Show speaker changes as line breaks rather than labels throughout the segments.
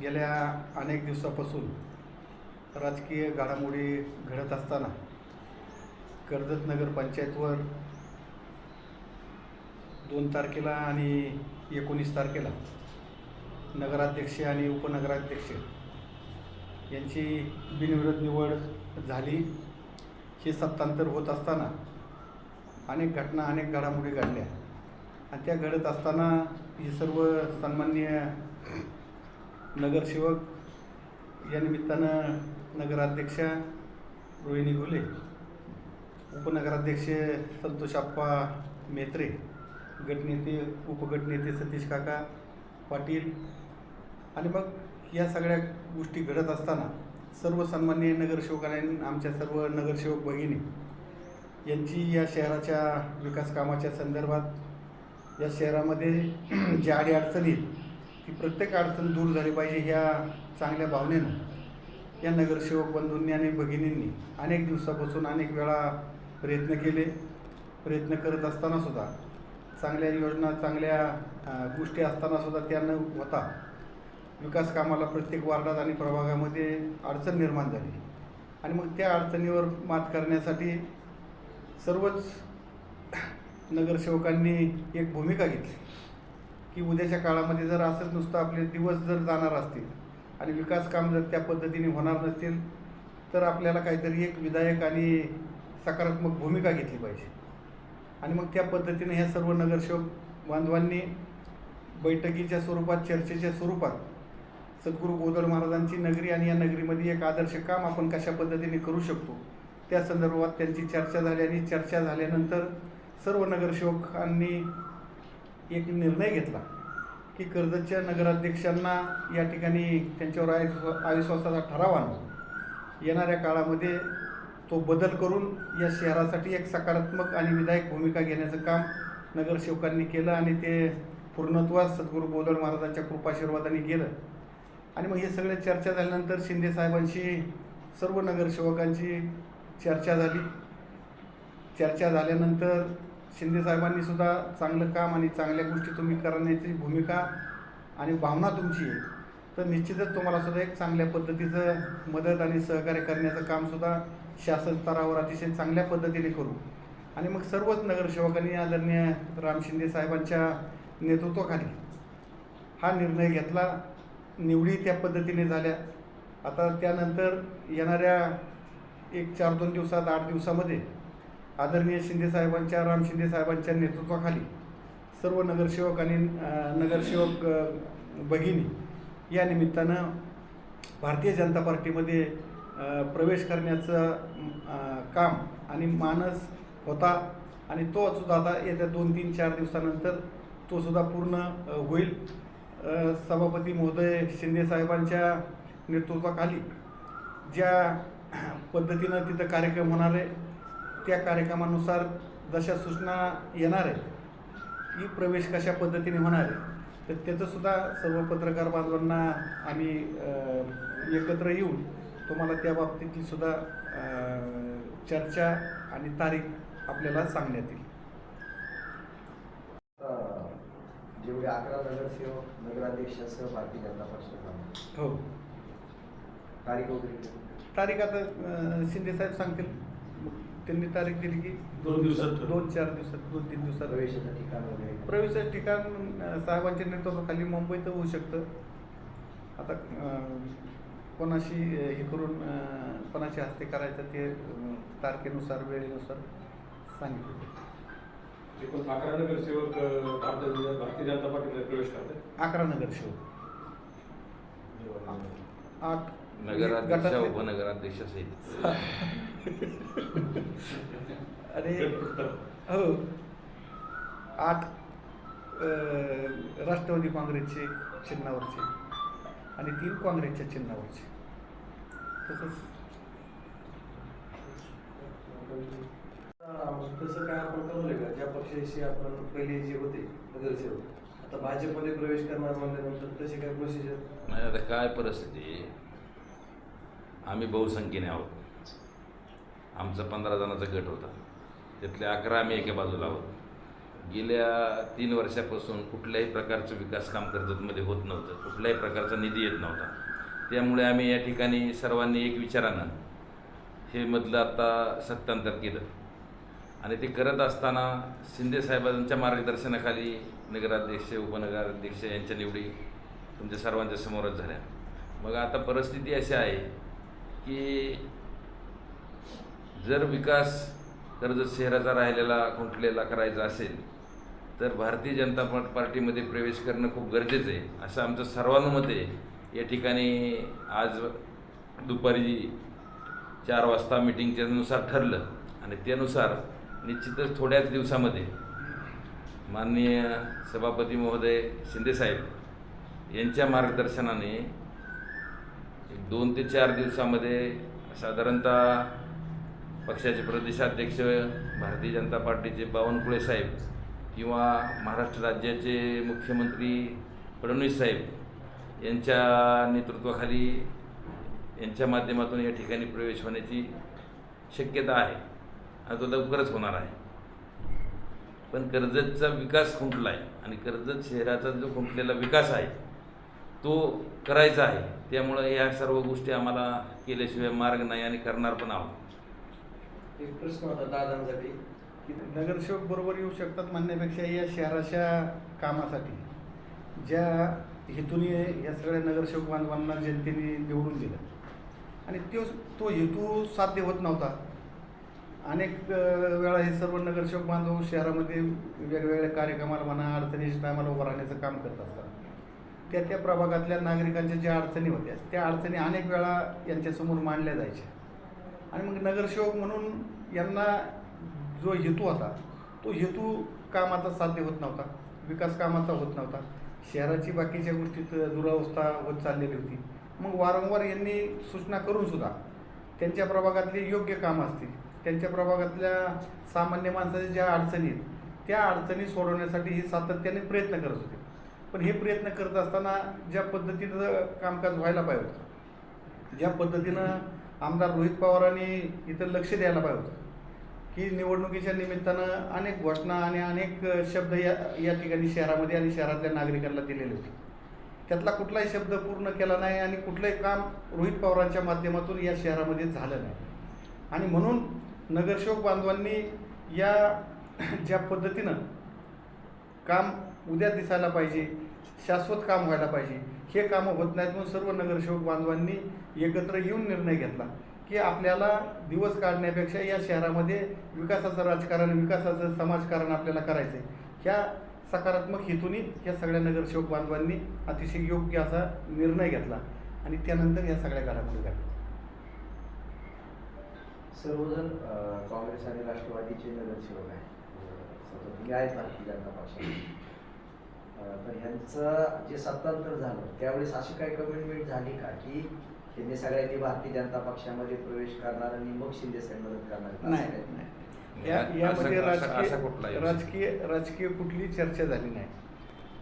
गेल्या अनेक दिवसापासून राजकीय घडामोडी घडत असताना कर्जत नगर पंचायतवर दोन तारखेला आणि एकोणीस तारखेला नगराध्यक्ष आणि उपनगराध्यक्ष यांची बिनविरोध निवड झाली. हे सत्तांतर होत असताना अनेक घटना अनेक घडामोडी घडल्या. आणि त्या घडत असताना ही सर्व सन्माननीय नगरसेवक या निमित्तानं नगराध्यक्षा रोहिणी घुले उपनगराध्यक्ष संतोष आप्पा मेत्रे गटनेते उपगटनेते सतीश काका पाटील आणि मग या सगळ्या गोष्टी घडत असताना सर्व सन्मान्य नगरसेवकांनी आमच्या सर्व नगरसेवक भगिनी यांची या शहराच्या विकास कामाच्या संदर्भात या शहरामध्ये ज्या अडी की प्रत्येक अडचण दूर झाली पाहिजे ह्या चांगल्या भावनेनं. या नगरसेवक बंधूंनी आणि भगिनींनी अनेक दिवसापासून अनेक वेळा प्रयत्न केले. प्रयत्न करत असतानासुद्धा चांगल्या योजना चांगल्या गोष्टी असतानासुद्धा त्या न होता विकास कामाला प्रत्येक वार्डात आणि प्रभागामध्ये अडचण निर्माण झाली. आणि मग त्या अडचणीवर मात करण्यासाठी सर्वच नगरसेवकांनी एक भूमिका घेतली. की उद्याच्या काळामध्ये जर असंच नुसतं आपले दिवस जर जाणार असतील आणि विकास काम जर त्या पद्धतीने होणार नसतील तर आपल्याला काहीतरी एक विधायक आणि सकारात्मक भूमिका घेतली पाहिजे. आणि मग त्या पद्धतीने ह्या सर्व नगरसेवक बांधवांनी बैठकीच्या स्वरूपात चर्चेच्या स्वरूपात सद्गुरू गोदळ महाराजांची नगरी आणि या नगरीमध्ये एक आदर्श काम आपण कशा पद्धतीने करू शकतो त्या संदर्भात त्यांची चर्चा झाली आणि चर्चा झाल्यानंतर सर्व नगरसेवकांनी एक निर्णय घेतला की कर्जतच्या नगराध्यक्षांना या ठिकाणी त्यांच्यावर अविश्वा- अविश्वासाचा ठराव आणून येणाऱ्या काळामध्ये तो बदल करून या शहरासाठी एक सकारात्मक आणि विधायक भूमिका घेण्याचं काम नगरसेवकांनी केलं आणि ते पूर्णत्वास सद्गुरू बोदड महाराजांच्या कृपाशीर्वादाने गेलं. आणि मग हे सगळे चर्चा झाल्यानंतर शिंदे साहेबांशी सर्व नगरसेवकांची चर्चा झाली. चर्चा झाल्यानंतर शिंदे साहेबांनी सुद्धा चांगलं काम आणि चांगल्या गोष्टी तुम्ही करण्याची भूमिका आणि भावना तुमची आहे. तर निश्चितच तुम्हाला सुद्धा एक चांगल्या पद्धतीचं मदत आणि सहकार्य करण्याचं कामसुद्धा शासन स्तरावर अतिशय चांगल्या पद्धतीने करू. आणि मग सर्वच नगरसेवकांनी आदरणीय राम शिंदे साहेबांच्या नेतृत्वाखाली हा निर्णय घेतला. निवडी त्या पद्धतीने झाल्या. आता त्यानंतर येणाऱ्या एक चार दोन दिवसात आठ दिवसामध्ये आदरणीय शिंदे साहेबांच्या राम शिंदे साहेबांच्या नेतृत्वाखाली सर्व नगरसेवक आणि नगरसेवक भगिनी या निमित्तानं भारतीय जनता पार्टीमध्ये प्रवेश करण्याचं काम आणि मानस होता आणि तो सुद्धा आता येत्या दोन तीन चार दिवसानंतर तो सुद्धा पूर्ण होईल. सभापती महोदय शिंदे साहेबांच्या नेतृत्वाखाली ज्या पद्धतीनं तिथं कार्यक्रम होणार आहे त्या कार्यक्रमानुसार जशा सूचना येणार आहेत की प्रवेश कशा पद्धतीने होणार आहे तर त्याचंसुद्धा सर्व पत्रकार बांधवांना आम्ही एकत्र येऊन तुम्हाला त्या बाबतीतली सुद्धा चर्चा आणि तारीख आपल्याला सांगण्यात येईल.
जेवढे अकरा नगरसेवक नगराध्यक्षासह भारतीय जनता पक्षाचा
हो.
तारीख वगैरे
तारीख आता शिंदे साहेब सांगतील. त्यांनी तारीख दिली की
दोन दिवसात.
दोन चार दिवसात दोन तीन दिवसात.
प्रवेशाचं ठिकाण वगैरे.
प्रवेशाचं ठिकाण साहेबांच्या नेतृत्वाखाली मुंबईत होऊ शकतं. आता कोणाशी हे करून कोणाच्या हस्ते करायचं ते तारखेनुसार वेळेनुसार सांगितलं.
अकरा नगरसेवक भारतीय भारतीय जनता पार्टीमध्ये प्रवेश करताय
अकरा नगरसेवक आठ
नगराध्यक्ष
गटातले-
उपनगराध्यक्ष
आणि हो. आठ अं, राष्ट्रवादी काँग्रेसचे चिन्हावरचे आणि तीन काँग्रेसच्या चिन्हावरचे. तसंच.
तसं काय आपण ठरवलंय का? ज्या पक्षाशी आपण पहिले जे होते नगरसेवक आता भाजपमध्ये प्रवेश करणार म्हणल्यानंतर तशी काय प्रोसिजर
नाही आता काय परिस्थिती? आहे? आम्ही बहुसंख्येने आहोत. आमचा पंधरा जणांचा गट होता. त्यातले अकरा आम्ही एका बाजूला आहोत. गेल्या तीन वर्षापासून कुठल्याही प्रकारचं विकास काम कर्जतमध्ये होत नव्हतं. कुठल्याही प्रकारचा निधी येत नव्हता. त्यामुळे आम्ही या ठिकाणी सर्वांनी एक विचारानं हे मधलं आत्ता सत्तांतर केलं. आणि ते करत असताना शिंदे साहेबांच्या मार्गदर्शनाखाली नगराध्यक्ष उपनगराध्यक्ष यांच्या निवडी तुमच्या सर्वांच्या समोरच झाल्या. मग आता परिस्थिती अशी आहे की जर विकास कर्जत शहराचा राहिलेला खुंटलेला करायचा असेल तर भारतीय जनता पार्टीमध्ये प्रवेश करणं खूप गरजेचं आहे. असं आमचं सर्वानुमत आहे. या ठिकाणी आज दुपारी चार वाजता मिटिंगच्यानुसार ठरलं आणि त्यानुसार निश्चितच थोड्याच दिवसामध्ये माननीय सभापती महोदय शिंदेसाहेब यांच्या मार्गदर्शनाने एक दोन ते चार दिवसामध्ये साधारणतः पक्षाचे प्रदेशाध्यक्ष भारतीय जनता पार्टीचे बावनकुळे साहेब किंवा महाराष्ट्र राज्याचे मुख्यमंत्री फडणवीस साहेब यांच्या नेतृत्वाखाली यांच्या माध्यमातून या ठिकाणी प्रवेश होण्याची शक्यता आहे. आणि तो लवकरच होणार आहे. पण कर्जतचा विकास खुंटला आहे आणि कर्जत शहराचा जो खुंटलेला विकास आहे तो करायचा आहे. त्यामुळं या सर्व गोष्टी आम्हाला केल्याशिवाय मार्ग नाही आणि करणार पण आहोत.
एक प्रश्न होता दादांसाठी. की
नगरसेवक बरोबर येऊ शकतात म्हणण्यापेक्षा या शहराच्या कामासाठी. ज्या हेतूने या सगळ्या नगरसेवक बांधवांना जनतेने निवडून दिलं. आणि तो तो हेतू साध्य होत नव्हता. अनेक वेळा हे सर्व नगरसेवक बांधव शहरामध्ये वेगवेगळ्या कार्यक्रमाला म्हणा अडचणीच्या टायमाला उभं राहण्याचं काम करत असतात. त्या त्या प्रभागातल्या नागरिकांच्या ज्या अडचणी होत्या त्या अडचणी अनेक वेळा यांच्यासमोर मांडल्या जायच्या. आणि मग नगरसेवक म्हणून यांना जो हेतू होता तो हेतू कामाचा साध्य होत नव्हता विकास कामाचा होत नव्हता. शहराची बाकीच्या गोष्टीत दुरावस्था होत चाललेली होती. मग वारंवार यांनी सूचना करूनसुद्धा त्यांच्या प्रभागातली योग्य कामं असतील त्यांच्या प्रभागातल्या सामान्य माणसाच्या ज्या अडचणी आहेत त्या अडचणी सोडवण्यासाठी हे सातत्याने प्रयत्न करत होते. पण हे प्रयत्न करत असताना ज्या पद्धतीनं कामकाज व्हायला पाहिजे होतं ज्या पद्धतीनं आमदार रोहित पवारांनी इथं लक्ष द्यायला पाहिजे होतं की निवडणुकीच्या निमित्तानं अनेक घोषणा आणि अनेक शब्द या या ठिकाणी शहरामध्ये आणि शहरातल्या नागरिकांना दिलेले होते. त्यातला कुठलाही शब्द पूर्ण केला नाही आणि कुठलंही काम रोहित पवारांच्या माध्यमातून या शहरामध्ये झालं नाही. आणि म्हणून नगरसेवक बांधवांनी या ज्या पद्धतीनं काम उद्या दिसायला पाहिजे शाश्वत काम व्हायला पाहिजे. हे कामं होत नाहीत म्हणून सर्व नगरसेवक बांधवांनी एकत्र येऊन निर्णय घेतला की आपल्याला दिवस काढण्यापेक्षा या शहरामध्ये विकासाचं राजकारण विकासाचं समाजकारण आपल्याला करायचं आहे ह्या सकारात्मक हेतूने या सगळ्या नगरसेवक बांधवांनी अतिशय योग्य असा निर्णय घेतला आणि त्यानंतर या सगळ्या घरामध्ये घडल्या.
सर्वजण काँग्रेस आणि राष्ट्रवादीचे नगरसेवक आहेत. जनता पक्षाचे. तर ह्यांचं जे सत्तांतर झालं त्यावेळेस अशी काही कमिटमेंट झाली का की त्यांनी सगळ्यांनी भारतीय जनता पक्षामध्ये प्रवेश करणार आणि मग शिंदे साहेब मदत करणार?
नाही या यामध्ये राजकीय. राजकीय राजकीय कुठली चर्चा झाली नाही.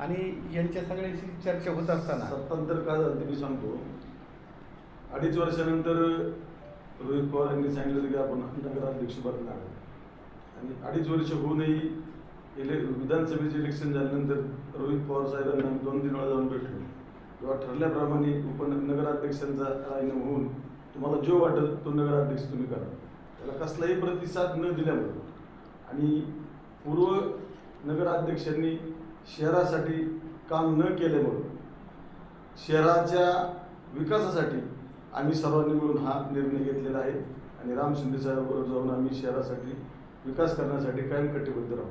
आणि यांच्या सगळ्याची चर्चा होत असताना
सत्तांतर का झालं ते मी सांगतो. अडीच वर्षानंतर रोहित पवार यांनी सांगितलं की आपण नगराध्यक्ष बनणार आणि अडीच वर्ष होऊनही इले विधानसभेचे इलेक्शन झाल्यानंतर रोहित पवार साहेबांना आम्ही दोन तीन वेळा जाऊन भेटलो. तेव्हा ठरल्याप्रमाणे उपनगराध्यक्षांचा राजीनामा होऊन तुम्हाला जो वाटेल तो नगराध्यक्ष तुम्ही करा. त्याला कसलाही प्रतिसाद न दिल्यामुळे आणि पूर्व नगराध्यक्षांनी शहरासाठी काम न केल्यामुळं शहराच्या विकासासाठी आम्ही सर्वांनी मिळून हा निर्णय घेतलेला आहे. आणि राम शिंदे साहेबांबरोबर जाऊन आम्ही शहरासाठी विकास करण्यासाठी कायम कटिबद्ध राहू.